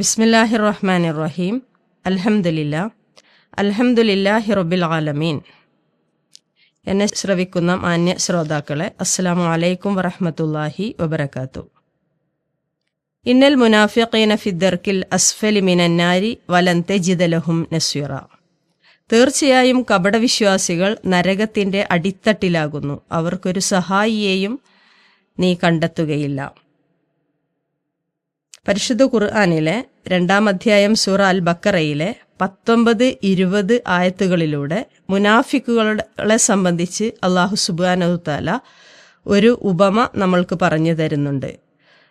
ബിസ്മില്ലാഹി റഹ്മാൻ റഹീം അൽഹംദുലില്ല. അൽഹംദുലില്ലാഹി റബ്ബിൽ ആലമീൻ. എന്നെ ശ്രവിക്കുന്ന മാന്യ ശ്രോതാക്കളെ അസ്സലാമു അലൈക്കും വറഹമത്തല്ലാഹി വബർക്കാത്തു ഇന്നൽ മുനാഫിഖീന ഫിദ്ദർക്കിൽ അസ്ഫലി മിനന്നാരി വലൻ തെജിദലഹും ലഹും നസ്വീറ തീർച്ചയായും കപടവിശ്വാസികൾ നരകത്തിന്റെ അടിത്തട്ടിലാകുന്നു. അവർക്കൊരു സഹായിയെയും നീ കണ്ടെത്തുകയില്ല. പരിശുദ്ധ ഖുർആാനിലെ രണ്ടാം അധ്യായം സൂറ അൽ ബക്കറയിലെ പത്തൊമ്പത് ഇരുപത് ആയത്തുകളിലൂടെ മുനാഫിക്കുകളെ സംബന്ധിച്ച് അള്ളാഹു സുബാനുത്താല ഒരു ഉപമ നമ്മൾക്ക് പറഞ്ഞു തരുന്നുണ്ട്.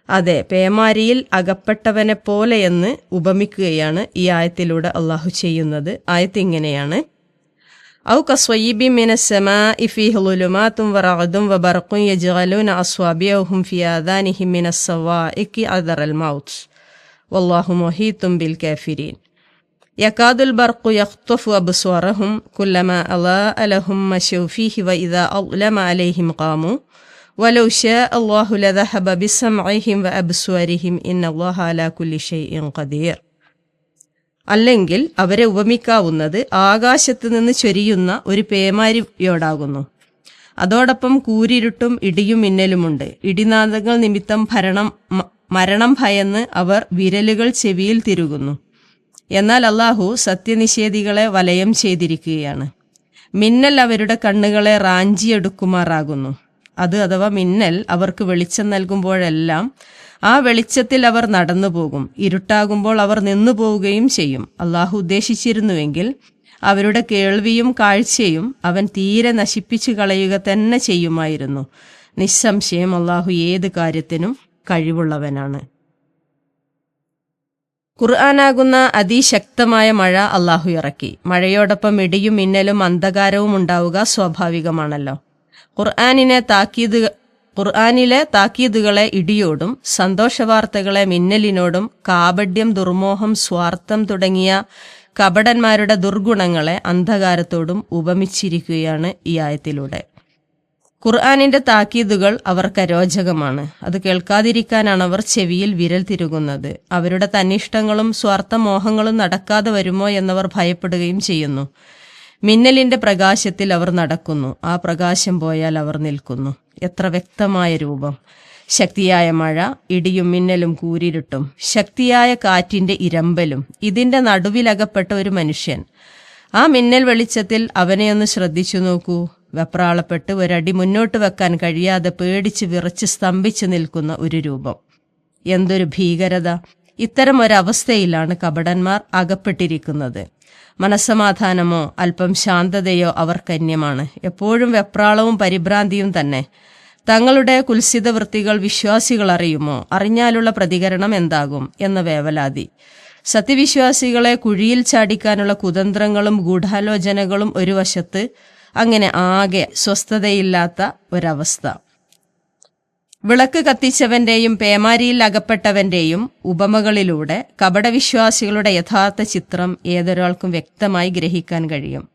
അതെ പേമാരിയിൽ അകപ്പെട്ടവനെ പോലെയെന്ന് ഉപമിക്കുകയാണ് ഈ ആയത്തിലൂടെ അള്ളാഹു ചെയ്യുന്നത്. ആയത്ത് ഇങ്ങനെയാണ്. أو كصيب من السماء فيه ظلمات ورعد وبرق يجعلون أصابعهم في آذانهم من الصواعق عذر الموت. والله محيط بالكافرين. يكاد البرق يخطف أبصارهم كلما أضاء لهم مشوا فيه وإذا أظلم عليهم قاموا. ولو شاء الله لذهب بسمعهم وأبصارهم إن الله على كل شيء قدير. അല്ലെങ്കിൽ അവരെ ഉപമിക്കാവുന്നത് ആകാശത്ത് നിന്ന് ചൊരിയുന്ന ഒരു പേമാരിയോടാകുന്നു. അതോടൊപ്പം കൂരിരുട്ടും ഇടിയും മിന്നലുമുണ്ട്. ഇടിനാദങ്ങൾ നിമിത്തം ഭരണം മരണം ഭയന്ന് അവർ വിരലുകൾ ചെവിയിൽ തിരുകുന്നു. എന്നാൽ അള്ളാഹു സത്യനിഷേധികളെ വലയം ചെയ്തിരിക്കുകയാണ്. മിന്നൽ അവരുടെ കണ്ണുകളെ റാഞ്ചിയെടുക്കുമാറാകുന്നു. അത് അഥവാ മിന്നൽ അവർക്ക് വെളിച്ചം നൽകുമ്പോഴെല്ലാം ആ വെളിച്ചത്തിൽ അവർ നടന്നു പോകും ഇരുട്ടാകുമ്പോൾ അവർ നിന്നു പോവുകയും ചെയ്യും. അള്ളാഹു ഉദ്ദേശിച്ചിരുന്നുവെങ്കിൽ അവരുടെ കേൾവിയും കാഴ്ചയും അവൻ തീരെ നശിപ്പിച്ചു കളയുക തന്നെ ചെയ്യുമായിരുന്നു. നിസ്സംശയം അള്ളാഹു ഏത് കാര്യത്തിനും കഴിവുള്ളവനാണ്. ഖുർആാനാകുന്ന അതിശക്തമായ മഴ അള്ളാഹു ഇറക്കി. മഴയോടൊപ്പം ഇടിയും മിന്നലും അന്ധകാരവും ഉണ്ടാവുക സ്വാഭാവികമാണല്ലോ. ഖുർആാനിനെ താക്കീത് ഖുർആാനിലെ താക്കീതുകളെ ഇടിയോടും സന്തോഷവാർത്തകളെ മിന്നലിനോടും കാപഡ്യം ദുർമോഹം സ്വാർത്ഥം തുടങ്ങിയ കപടന്മാരുടെ ദുർഗുണങ്ങളെ അന്ധകാരത്തോടും ഉപമിച്ചിരിക്കുകയാണ് ഈ ആയത്തിലൂടെ. ഖുർആാനിന്റെ താക്കീതുകൾ അവർക്ക് അരോചകമാണ്. അത് കേൾക്കാതിരിക്കാനാണ് അവർ ചെവിയിൽ വിരൽ തിരുകുന്നത്. അവരുടെ തന്നിഷ്ടങ്ങളും സ്വാർത്ഥമോഹങ്ങളും നടക്കാതെ വരുമോ എന്നവർ ഭയപ്പെടുകയും ചെയ്യുന്നു. മിന്നലിന്റെ പ്രകാശത്തിൽ അവർ നടക്കുന്നു. ആ പ്രകാശം പോയാൽ അവർ നിൽക്കുന്നു. എത്ര വ്യക്തമായ രൂപം. ശക്തിയായ മഴ ഇടിയും മിന്നലും കൂരിരുട്ടും. ശക്തിയായ കാറ്റിന്റെ ഇരമ്പലും. ഇതിന്റെ നടുവിലകപ്പെട്ട ഒരു മനുഷ്യൻ. ആ മിന്നൽ വെളിച്ചത്തിൽ അവനെ ഒന്ന് ശ്രദ്ധിച്ചു നോക്കൂ. വെപ്രാളപ്പെട്ട് ഒരടി മുന്നോട്ട് വെക്കാൻ കഴിയാതെ പേടിച്ച് വിറച്ച് സ്തംഭിച്ചു നിൽക്കുന്ന ഒരു രൂപം. എന്തൊരു ഭീകരത. ഇത്തരം ഒരവസ്ഥയിലാണ് കപടന്മാർ അകപ്പെട്ടിരിക്കുന്നത്. മനസ്സമാധാനമോ അല്പം ശാന്തതയോ അവർക്കന്യമാണ് എപ്പോഴും വെപ്രാളവും പരിഭ്രാന്തിയും തന്നെ. തങ്ങളുടെ കുൽസിത വൃത്തികൾ വിശ്വാസികൾ അറിയുമോ? അറിഞ്ഞാലുള്ള പ്രതികരണം എന്താകും? എന്ന വേവലാതി. സത്യവിശ്വാസികളെ കുഴിയിൽ ചാടിക്കാനുള്ള കുതന്ത്രങ്ങളും ഗൂഢാലോചനകളും ഒരു വശത്ത് അങ്ങനെ ആകെ സ്വസ്ഥതയില്ലാത്ത ഒരവസ്ഥ. വിളക്ക് കത്തിച്ചവന്റെയും പേമാരിയിൽ അകപ്പെട്ടവന്റെയും ഉപമകളിലൂടെ കപടവിശ്വാസികളുടെ യഥാർത്ഥ ചിത്രം ഏതൊരാൾക്കും വ്യക്തമായി ഗ്രഹിക്കാൻ കഴിയും.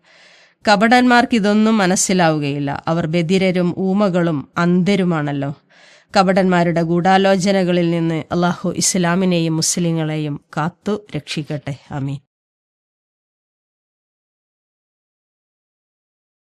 കപടന്മാർക്ക് ഇതൊന്നും മനസ്സിലാവുകയില്ല. അവർ ബധിരരും ഊമകളും അന്ധരുമാണല്ലോ. കപടന്മാരുടെ ഗൂഢാലോചനകളിൽ നിന്ന് അള്ളാഹു ഇസ്ലാമിനെയും മുസ്ലിങ്ങളെയും കാത്തു രക്ഷിക്കട്ടെ അമീൻ